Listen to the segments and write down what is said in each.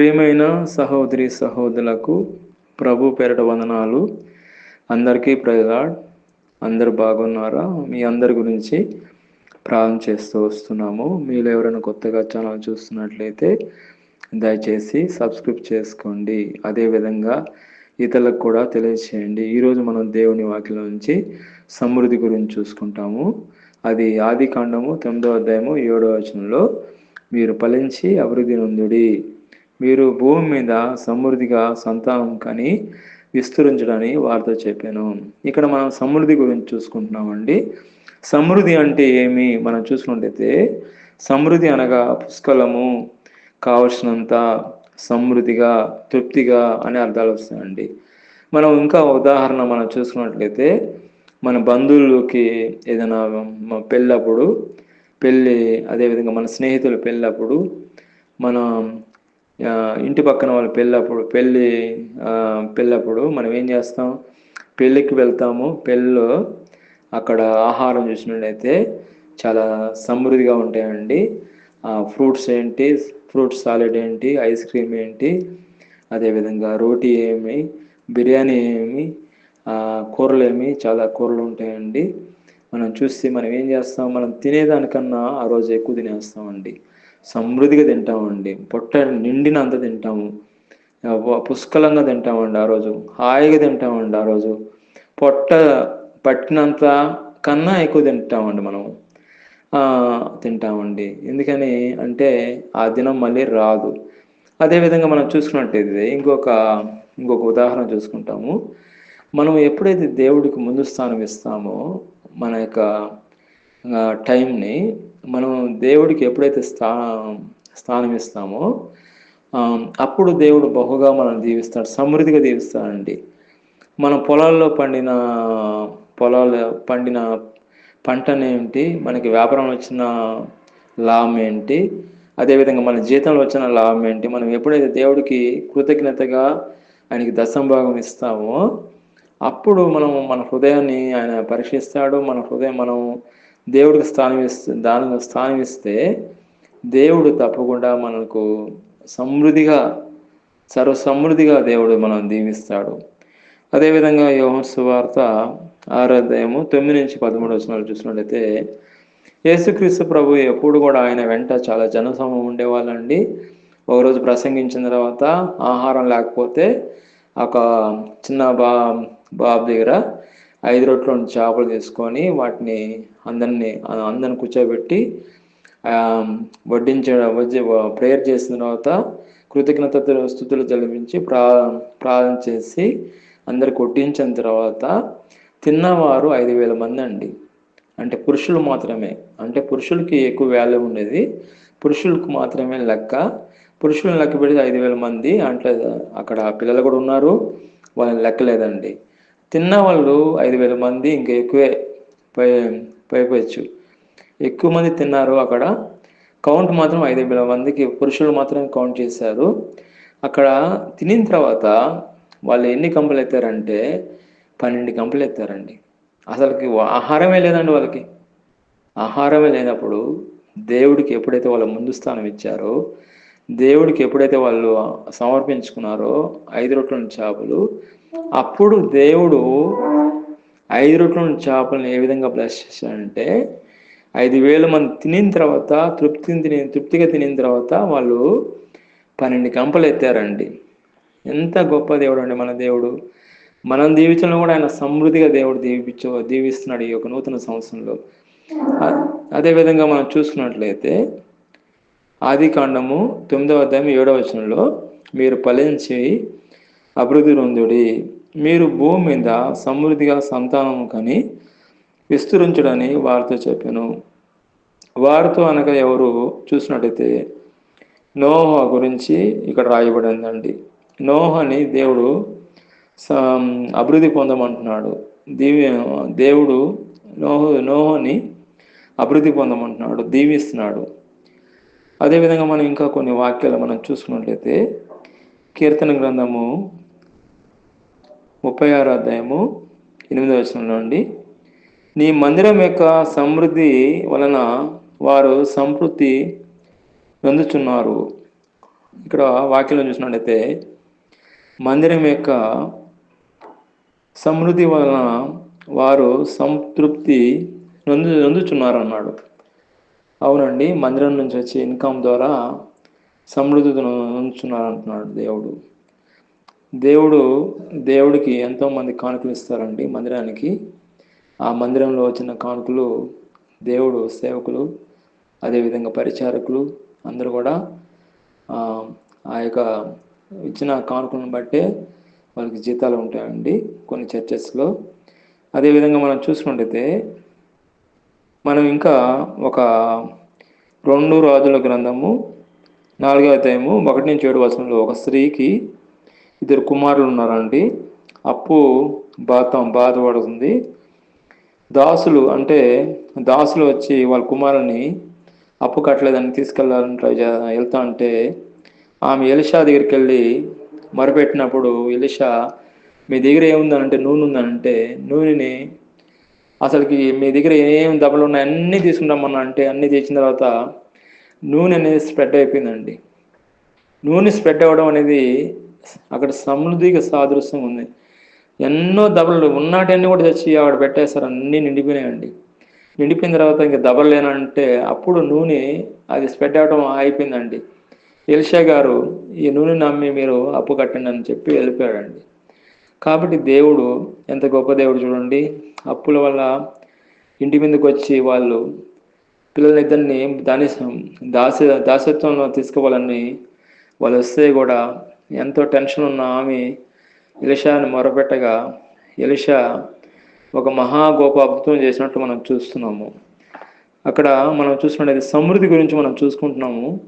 ప్రియమైన సహోదరి సహోదరులకు ప్రభు పేరట వందనాలు. అందరికీ ప్రజలాడ్ అందరు బాగున్నారా? మీ అందరి గురించి ప్రార్థన చేస్తూ వస్తున్నాము. మీరు ఎవరైనా కొత్తగా ఛానల్ చూస్తున్నట్లయితే దయచేసి సబ్స్క్రైబ్ చేసుకోండి. అదేవిధంగా ఇతరులకు కూడా తెలియచేయండి. ఈరోజు మనం దేవుని వాక్యం నుంచి సమృద్ధి గురించి చూసుకుంటాము. అది ఆది కాండము తొమ్మిదో అధ్యాయము ఏడో వచనంలో మీరు ఫలించి అభివృద్ధి నొందుడి. మీరు భూమి మీద సమృద్ధిగా సంతానం కానీ విస్తరించడని వారితో చెప్పాను. ఇక్కడ మనం సమృద్ధి గురించి చూసుకుంటున్నామండి. సమృద్ధి అంటే ఏమి? మనం చూసుకున్నట్లయితే సమృద్ధి అనగా పుష్కలము కావలసినంత సమృద్ధిగా తృప్తిగా అనే అర్థాలు వస్తాయండి. మనం ఇంకా ఉదాహరణ మనం చూసుకున్నట్లయితే మన బంధువులకి ఏదైనా పెళ్ళప్పుడు పెళ్ళి అదేవిధంగా మన స్నేహితుల పెళ్ళప్పుడు మన ఇంటి పక్కన వాళ్ళ పెళ్ళప్పుడు పెళ్ళి పెళ్ళప్పుడు మనం ఏం చేస్తాం? పెళ్ళికి వెళ్తాము. పెళ్ళిలో అక్కడ ఆహారం చూసినట్లయితే చాలా సమృద్ధిగా ఉంటాయండి. ఫ్రూట్స్ ఏంటి? ఫ్రూట్ సాలెడ్ ఏంటి? ఐస్ క్రీమ్ ఏంటి? అదేవిధంగా రోటీ ఏమి? బిర్యానీ ఏమి? కూరలు ఏమి? చాలా కూరలు ఉంటాయండి. మనం చూస్తే మనం ఏం చేస్తాం? మనం తినేదానికన్నా ఆ రోజు ఎక్కువ తినేస్తామండి. సమృద్ధిగా తింటామండి. పొట్ట నిండినంత తింటాము. పుష్కలంగా తింటామండి ఆ రోజు. హాయిగా తింటామండి ఆ రోజు. పొట్ట పట్టినంత కన్నా ఎక్కువ తింటామండి మనం తింటామండి. ఎందుకని అంటే ఆ దినం మళ్ళీ రాదు. అదేవిధంగా మనం చూసుకున్నట్టయితే ఇంకొక ఇంకొక ఉదాహరణ చూసుకుంటాము. మనం ఎప్పుడైతే దేవుడికి ముందు స్థానం ఇస్తామో మన యొక్క టైంని మనం దేవుడికి ఎప్పుడైతే స్థా స్థానం ఇస్తామో అప్పుడు దేవుడు బహుగా మనం దీవిస్తాడు సమృద్ధిగా దీవిస్తాడండి. మన పొలాల్లో పండిన పొలాలు పండిన పంటనేంటి మనకి వ్యాపారం వచ్చిన లాభం ఏంటి? అదేవిధంగా మన జీతంలో వచ్చిన లాభం ఏంటి? మనం ఎప్పుడైతే దేవుడికి కృతజ్ఞతగా ఆయనకి దశంభాగం ఇస్తామో అప్పుడు మనం మన హృదయాన్ని ఆయన పరీక్షిస్తాడు మన హృదయం మనం దేవుడికి స్థానం ఇస్తే దానికి స్థానం ఇస్తే దేవుడు తప్పకుండా మనకు సమృద్ధిగా సర్వ సమృద్ధిగా దేవుడు మనం దీవిస్తాడు. అదేవిధంగా యోహన్ సువార్త ఆరాధ్యాయము తొమ్మిది నుంచి పదమూడు వచనాలు చూసినట్లయితే యేసుక్రీస్తు ప్రభు ఎప్పుడు కూడా ఆయన వెంట చాలా జనసమూహం ఉండేవాళ్ళండి. ఒకరోజు ప్రసంగించిన తర్వాత ఆహారం లేకపోతే ఒక చిన్న బా బాబు దగ్గర ఐదు రొట్టెలు చేపలు తీసుకొని వాటిని అందరిని అందరిని కూర్చోబెట్టి వడ్డించడం వడ్డించ ప్రేయర్ చేసిన తర్వాత కృతజ్ఞత స్థుతులు జలిపించి ప్రా ప్రార్థన చేసి అందరికి వడ్డించిన తర్వాత తిన్నవారు ఐదు వేల మంది అండి. అంటే పురుషులు మాత్రమే. అంటే పురుషులకి ఎక్కువ వాల్యూ ఉండేది. పురుషులకు మాత్రమే లెక్క. పురుషులను లెక్క పెడితే ఐదు వేల మంది. అంటే అక్కడ పిల్లలు కూడా ఉన్నారు. వాళ్ళని లెక్కలేదండి. తిన్న వాళ్ళు ఐదు వేల మంది ఇంకా ఎక్కువే పై పోయచ్చు ఎక్కువ మంది తిన్నారు అక్కడ. కౌంట్ మాత్రం ఐదు వేల మందికి పురుషులు మాత్రం కౌంట్ చేశారు. అక్కడ తినిన తర్వాత వాళ్ళు ఎన్ని కంపలు ఎత్తారంటే పన్నెండు కంపలు ఎత్తారండి. అసలుకి ఆహారమే లేదండి వాళ్ళకి. ఆహారమే లేనప్పుడు దేవుడికి ఎప్పుడైతే వాళ్ళ ముందు స్థానం ఇచ్చారో దేవుడికి ఎప్పుడైతే వాళ్ళు సమర్పించుకున్నారో ఐదు రొట్ల చేపలు అప్పుడు దేవుడు ఐదు రొట్ల చేపలను ఏ విధంగా బ్లెస్ చేశాడంటే ఐదు వేల మంది తినిన తర్వాత తృప్తి తిని తృప్తిగా తినిన తర్వాత వాళ్ళు పన్నెండు కంపలు ఎత్తారండి. ఎంత గొప్ప దేవుడు అండి మన దేవుడు. మనం దీవించడం కూడా ఆయన సమృద్ధిగా దేవుడు దీవించ దీవిస్తున్నాడు ఈ యొక్క నూతన సంవత్సరంలో. అదేవిధంగా మనం చూసుకున్నట్లయితే ఆది కాండము తొమ్మిదవ అధ్యాయం ఏడవ వచనంలో మీరు ఫలించి అభివృద్ధి రొందుడి. మీరు భూమి మీద సమృద్ధిగా సంతానం కని విస్తరించడని వారితో చెప్పాను. వారితో అనగా ఎవరు? చూసినట్టయితే నోహ గురించి ఇక్కడ రాయబడిందండి. నోహని దేవుడు అభివృద్ధి పొందమంటున్నాడు. దీవి దేవుడు నోహ నోహని అభివృద్ధి పొందమంటున్నాడు దీవిస్తున్నాడు. అదేవిధంగా మనం ఇంకా కొన్ని వాక్యాలు మనం చూసుకున్నట్లయితే కీర్తన గ్రంథము ముప్పై ఆరో అధ్యాయము ఎనిమిదో వచనంలో అండి నీ మందిరం యొక్క సమృద్ధి వలన వారు సంతృప్తి పొందుచున్నారు ఇక్కడ వాక్యంలో చూసినట్లయితే మందిరం యొక్క సమృద్ధి వలన వారు సంతృప్తి నొందు నొందుచున్నారు అన్నాడు అవునండి మందిరం నుంచి వచ్చే ఇన్కమ్ ద్వారా సమృద్ధి ఉంచున్నారంటున్నాడు దేవుడు. దేవుడు దేవుడికి ఎంతోమంది కానుకలు ఇస్తారండి మందిరానికి. ఆ మందిరంలో వచ్చిన కానుకలు దేవుడు సేవకులు అదేవిధంగా పరిచారకులు అందరూ కూడా ఆ యొక్క ఇచ్చిన కానుకలను బట్టే వాళ్ళకి జీతాలు ఉంటాయండి కొన్ని చర్చెస్లో. అదేవిధంగా మనం చూసుకుంటే మనం ఇంకా ఒక రెండు రాజుల గ్రంథము నాలుగో అధ్యాయము ఒకటి నుంచి ఏడు వచనంలో ఒక స్త్రీకి ఇద్దరు కుమారులు ఉన్నారండి. అప్పు బాధ బాధపడుతుంది దాసులు అంటే దాసులు వచ్చి వాళ్ళ కుమారుని అప్పు కట్టలేదని తీసుకెళ్ళాలని ట్రై వెళ్తా అంటే ఆమె ఎలిషా దగ్గరికి వెళ్ళి మరపెట్టినప్పుడు ఎలిషా మీ దగ్గర ఏముందనంటే నూనె ఉందనంటే నూనెని అసలుకి మీ దగ్గర ఏం దెబ్బలు ఉన్నాయి అన్నీ తీసుకుంటామన్నా అంటే అన్నీ తెచ్చిన తర్వాత నూనె అనేది స్ప్రెడ్ అయిపోయిందండి. నూనె స్ప్రెడ్ అవ్వడం అనేది అక్కడ సమృద్ధిగా సాదృశ్యం ఉంది. ఎన్నో దెబ్బలు ఉన్నాటన్నీ కూడా తెచ్చి ఆవిడ పెట్టేస్తారు అన్నీ నిండిపోయినాయండి. నిండిపోయిన తర్వాత ఇంకా దెబ్బలు లేనంటే అప్పుడు నూనె అది స్ప్రెడ్ అవ్వడం అయిపోయిందండి ఎలిషా గారు ఈ నూనె నమ్మి మీరు అప్పు కట్టండి అని చెప్పి వెళ్ళిపోయాడండి. కాబట్టి దేవుడు ఎంత గొప్ప దేవుడు చూడండి. అప్పుల వల్ల ఇంటి మీదకి వచ్చి వాళ్ళు పిల్లలిద్దరిని దాని దాస దాసత్వంలో తీసుకోవాలని వాళ్ళు వస్తే కూడా ఎంతో టెన్షన్ ఉన్న ఆమె ఎలిషాని మొరపెట్టగా ఎలిషా ఒక మహా గొప్ప అద్భుతం చేసినట్టు మనం చూస్తున్నాము. అక్కడ మనం చూసుకున్నది సమృద్ధి గురించి మనం చూసుకుంటున్నాము.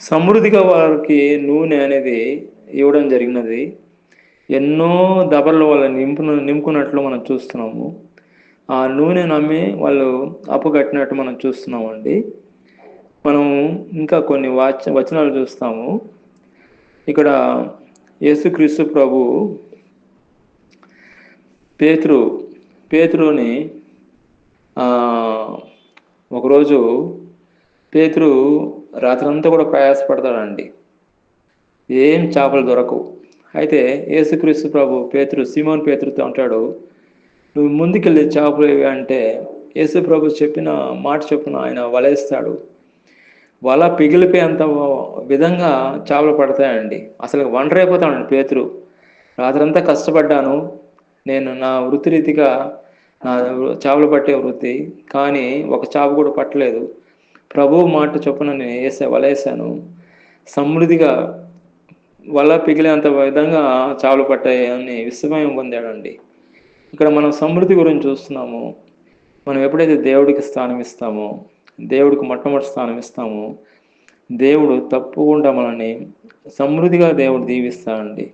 సమృద్ధిగా వారికి నూనె అనేది ఇవ్వడం జరిగినది. ఎన్నో దబర్లు వాళ్ళ నింపు నింపుకున్నట్లు మనం చూస్తున్నాము. ఆ నూనె నమ్మి వాళ్ళు అప్పు కట్టినట్టు మనం చూస్తున్నామండి. మనం ఇంకా కొన్ని వాచ వచనాలు చూస్తాము. ఇక్కడ యేసుక్రీస్తు ప్రభు పేతురు పేతురుని ఒకరోజు పేతురు రాత్రంతా కూడా ప్రయాసపడతాడండి. ఏం చేపలు దొరకవు. అయితే యేసుక్రీస్తు ప్రభు పేతురు సిమోన్ పేతురుతో అంటాడు నువ్వు ముందుకెళ్ళి చేపలు అంటే యేసు ప్రభు చెప్పిన మాట చొప్పున ఆయన వలేస్తాడు. వల పిగిలిపోయేంత విధంగా చేపలు పడతాయండి. అసలు వండరైపోతాడు పేతురు. రాత్రంతా కష్టపడ్డాను. నేను నా వృత్తి రీతిగా నా చేపలు పట్టే వృత్తి. కానీ ఒక చేప కూడా పట్టలేదు. ప్రభు మాట చొప్పున నేను వేసే వలేసాను సమృద్ధిగా వల పిగిలేంత విధంగా చేపలు పట్టాయని విస్మయం పొందాడండి. ఇక్కడ మనం సమృద్ధి గురించి చూస్తున్నాము. మనం ఎప్పుడైతే దేవుడికి స్థానం ఇస్తామో దేవుడికి మొట్టమొదటి స్థానం ఇస్తామో దేవుడు తప్పకుండా మనల్ని సమృద్ధిగా దేవుడు దీవిస్తాడండి.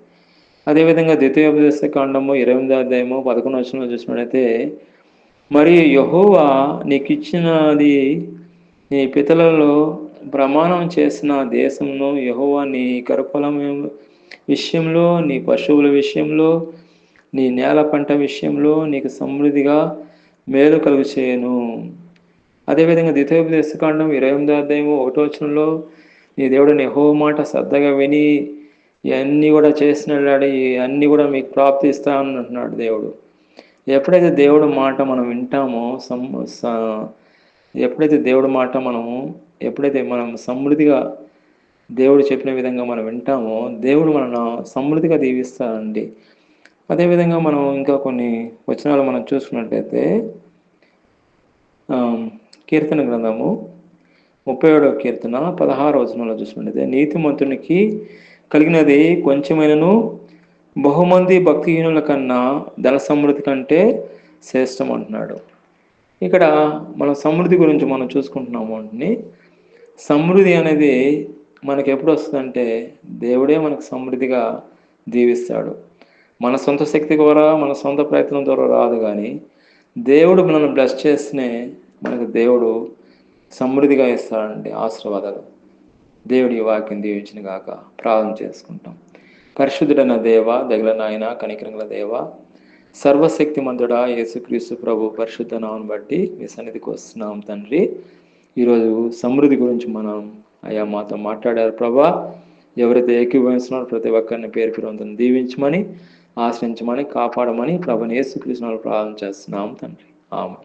అదేవిధంగా ద్వితీయోపదేశ కాండము ఇరవై అధ్యాయము పదకొండు వచ్చిన చూసినట్టయితే మరి యహోవా నీకు ఇచ్చినది నీ పితలలో ప్రమాణం చేసిన దేశంలో యహోవా నీ కరఫలం విషయంలో నీ పశువుల విషయంలో నీ నేల పంట విషయంలో నీకు సమృద్ధిగా మేలు కలుగు చేయను అదేవిధంగా ద్వితీయోపదేశకాండం ఇరవై ఎనిమిదో అధ్యాయము ఒకటో వచనంలో నీ దేవుడు నీ హో మాట శ్రద్ధగా విని ఇవన్నీ కూడా చేసినాడు అన్నీ కూడా మీకు ప్రాప్తి అంటున్నాడు దేవుడు. ఎప్పుడైతే దేవుడు మాట మనం వింటామో సమ్ ఎప్పుడైతే దేవుడు మాట మనము ఎప్పుడైతే మనం సమృద్ధిగా దేవుడు చెప్పిన విధంగా మనం వింటామో దేవుడు మనను సమృద్ధిగా దీవిస్తాడండి. అదేవిధంగా మనం ఇంకా కొన్ని వచనాలు మనం చూసుకున్నట్లయితే కీర్తన గ్రంథము ముప్పై ఏడవ కీర్తన పదహారు వచనంలో చూసుకున్నట్లయితే నీతిమంతునికి కలిగినది కొంచెమైనను బహుమంది భక్తిహీనుల కన్నా ధన సమృద్ధి కంటే శ్రేష్టం అంటున్నాడు. ఇక్కడ మనం సమృద్ధి గురించి మనం చూసుకుంటున్నాము అంటే సమృద్ధి అనేది మనకి ఎప్పుడు వస్తుందంటే దేవుడే మనకు సమృద్ధిగా దీవిస్తాడు మన సొంత శక్తి ద్వారా మన సొంత ప్రయత్నం ద్వారా రాదు కానీ దేవుడు మనల్ని బ్లెస్ చేస్తేనే మనకు దేవుడు సమృద్ధిగా ఇస్తాడండి ఆశీర్వాదాలు. దేవుడి వాక్యం దీవించిన గాక ప్రార్థన చేసుకుంటాం. పరిశుద్ధుడైన దేవ దగల నాయన కనికరంగల దేవ సర్వశక్తి మంతుడా యేసుక్రీస్తు ప్రభు పరిశుద్ధ నామను బట్టి మీ సన్నిధికి వస్తున్నాం తండ్రి. ఈరోజు సమృద్ధి గురించి మనం అయ్యా మాతో మాట్లాడారు ప్రభా. ఎవరైతే ఏకీభవిస్తున్నారో ప్రతి ఒక్కరిని పేరు పేరు దీవించమని ఆశ్రయించమని కాపాడమని ప్రభుని యేసుకృష్ణాలు ప్రార్థన చేస్తున్నాం తండ్రి. ఆమె